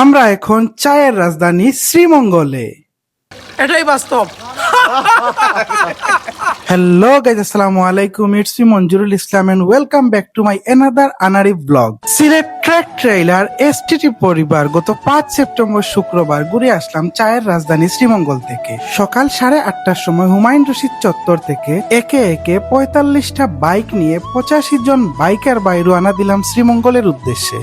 আমরা এখন চায়ের রাজধানী শ্রীমঙ্গলে। এটাই বাস্তব। হ্যালো গাইজ আসসালামু আলাইকুম। It's me Manjurul Islam and welcome back to my another আনারি blog Sylhet track trailer STT পরিবার গত পাঁচ সেপ্টেম্বর শুক্রবার ঘুরে আসলাম চায়ের রাজধানী শ্রীমঙ্গল থেকে। সকাল সাড়ে আটটার সময় হুমায়ুন রশিদ চত্বর থেকে একে একে পঁয়তাল্লিশটা বাইক নিয়ে পঁচাশি জন বাইকার বাইরে আনা দিলাম শ্রীমঙ্গলের উদ্দেশ্যে।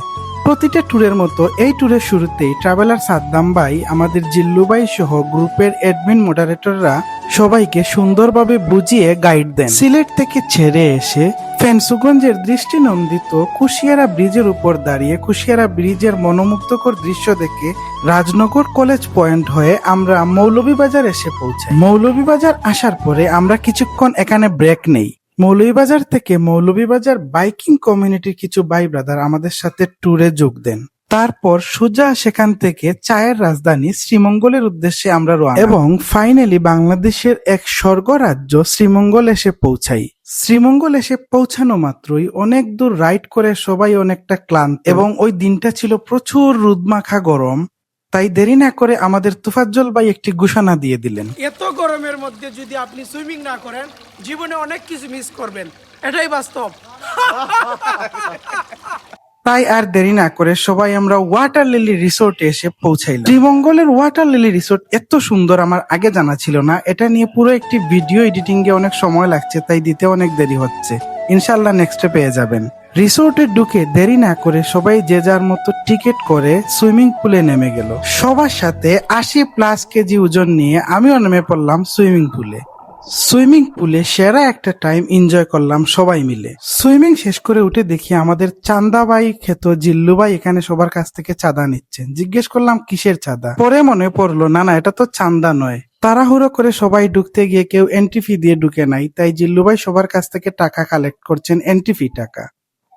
প্রতিটা ট্যুরের মতো এই ট্যুরের শুরুতেই ট্রাভেলার সাদ্দাম ভাই আমাদের জিল্লু ভাই সহ গ্রুপের অ্যাডমিন মডারেটররা সবাইকে সুন্দরভাবে বুঝিয়ে গাইড দেন। সিলেট থেকে ছেড়ে এসে ফেন্সুগঞ্জের দৃষ্টিনন্দিত কুশিয়ারা ব্রিজের উপর দাঁড়িয়ে কুশিয়ারা ব্রিজের মনোমুগ্ধকর দৃশ্য দেখে রাজনগর কলেজ পয়েন্ট হয়ে আমরা মৌলভীবাজার এসে পৌঁছাই। মৌলভীবাজার আসার পরে আমরা কিছুক্ষণ এখানে ব্রেক নেই। মৌলভীবাজার থেকে মৌলভীবাজার বাইকিং কমিউনিটির কিছু ভাই ব্রাদার আমাদের সাথে ট্যুরে যোগ দেন। তারপর সোজা সেখান থেকে চায়ের রাজধানী শ্রীমঙ্গলের উদ্দেশ্যে আমরা রওনা। এবং ফাইনালি বাংলাদেশের এক স্বর্গ রাজ্য শ্রীমঙ্গল এসে পৌঁছাই। শ্রীমঙ্গল এসে পৌঁছানো মাত্রই অনেক দূর রাইড করে সবাই অনেকটা ক্লান্ত। এবং ওই দিনটা ছিল প্রচুর রুদমাখা গরম। তাই দেরি না করে আমাদের তুফাজ্জল ভাই একটি ঘোষণা দিয়ে দিলেন। এত গরমের মধ্যে যদি আপনি সুইমিং না করেন জীবনে অনেক কিছু মিস করবেন। এটাই বাস্তব। তাই আর দেরি না করে সবাই আমরা ওয়াটার লিলি রিসোর্টে এসে পৌঁছাইলাম। শ্রীমঙ্গলের ওয়াটার লিলি রিসোর্ট এত সুন্দর আমার আগে জানা ছিল না। এটা নিয়ে পুরো একটি ভিডিও এডিটিং এ অনেক সময় লাগছে তাই দিতে অনেক দেরি হচ্ছে। ইনশাল্লাহ নেক্সটে পেয়ে যাবেন। রিসোর্টে ঢুকে দেরি না করে সবাই যে যার মতো টিকিট করে সুইমিং পুলে নেমে গেল। সবার সাথে আশি প্লাস কেজি ওজন নিয়ে আমিও নেমে পড়লাম সুইমিং পুলে। সুইমিং পুলে সেরা একটা টাইম এনজয় করলাম সবাই মিলে। সুইমিং শেষ করে উঠে দেখি আমাদের চান্দাবাই খেত জিল্লুবাই এখানে সবার কাছ থেকে চাঁদা নিচ্ছেন। জিজ্ঞেস করলাম, কিসের চাঁদা? পরে মনে পড়ল, না না, এটা তো চান্দা নয়। তাড়াহুড়ো করে সবাই ঢুকতে গিয়ে কেউ এন্ট্রি ফি দিয়ে ঢুকে নাই, তাই জিল্লুবাই সবার কাছ থেকে টাকা কালেক্ট করছেন এন্ট্রি ফি টাকা।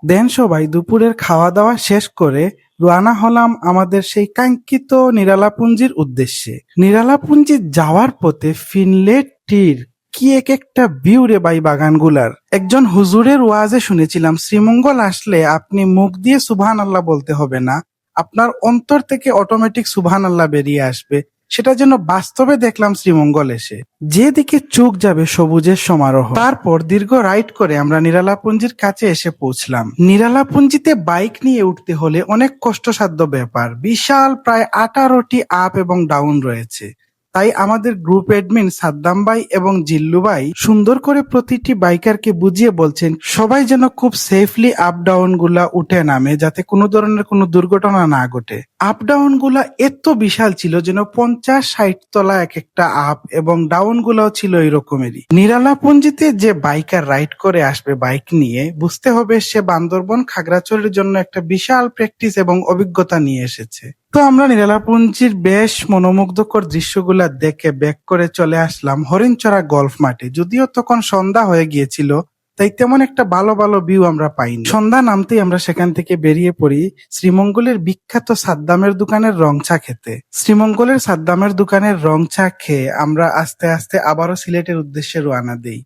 দেন সবাই দুপুরের খাওয়া দাওয়া শেষ করে রওনা হলাম আমাদের সেই কাঙ্ক্ষিত নিরালাপুঞ্জির উদ্দেশ্যে। নিরালাপুঞ্জি যাওয়ার পথে ফিনলেট টির কি এক একটা ভিউ রে বাই বাগানগুলার। একজন হুজুরের ওয়াজে শুনেছিলাম, শ্রীমঙ্গল আসলে আপনি মুখ দিয়ে সুবহান আল্লাহ বলতে হবে না। আপনার অন্তর থেকে অটোমেটিক সুবহান আল্লাহ বেরিয়ে আসবে। সেটা যেন বাস্তবে দেখলাম শ্রীমঙ্গল এসে। যেদিকে চোখ যাবে সবুজের সমারোহ। তারপর দীর্ঘ রাইড করে আমরা নিরালাপুঞ্জির কাছে এসে পৌঁছলাম। নিরালাপুঞ্জিতে বাইক নিয়ে উঠতে হলে অনেক কষ্টসাধ্য ব্যাপার। বিশাল প্রায় আঠারোটি আপ এবং ডাউন রয়েছে। তাই আমাদের গ্রুপ অ্যাডমিন সাদ্দাম ভাই এবং জিল্লু ভাই সুন্দর করে প্রতিটি বাইকারকে বুঝিয়ে বলছেন, সবাই যেন খুব সেফলি আপ ডাউনগুলা উঠে নামে যাতে কোনো ধরনের কোনো দুর্ঘটনা না ঘটে। আপ ডাউনগুলা এত বিশাল ছিল যেন পঞ্চাশ ষাট তলা এক একটা আপ এবং ডাউন গুলাও ছিল এরকমেরই। নিরালাপুঞ্জিতে যে বাইকার রাইড করে আসবে বাইক নিয়ে, বুঝতে হবে সে বান্দরবন খাগড়াছড়ির জন্য একটা বিশাল প্র্যাকটিস এবং অভিজ্ঞতা নিয়ে এসেছে। তো আমরা নিরালাপুঞ্জির বেশ মনোমুগ্ধকর দৃশ্যগুলা দেখে ব্যাক করে চলে আসলাম হরিণচড়া গলফ মাঠে। যদিও তখন সন্ধ্যা হয়ে গিয়েছিল, তাই তেমন একটা ভালো ভালো ভিউ আমরা পাইনি। সন্ধ্যা নামতেই আমরা সেখান থেকে বেরিয়ে পড়ি শ্রীমঙ্গলের বিখ্যাত সাদ্দামের দোকানের রং চা খেতে। শ্রীমঙ্গলের সাদ্দামের দোকানের রং চা খেয়ে আমরা আস্তে আস্তে আবারও সিলেটের উদ্দেশ্যে রওনা দেই।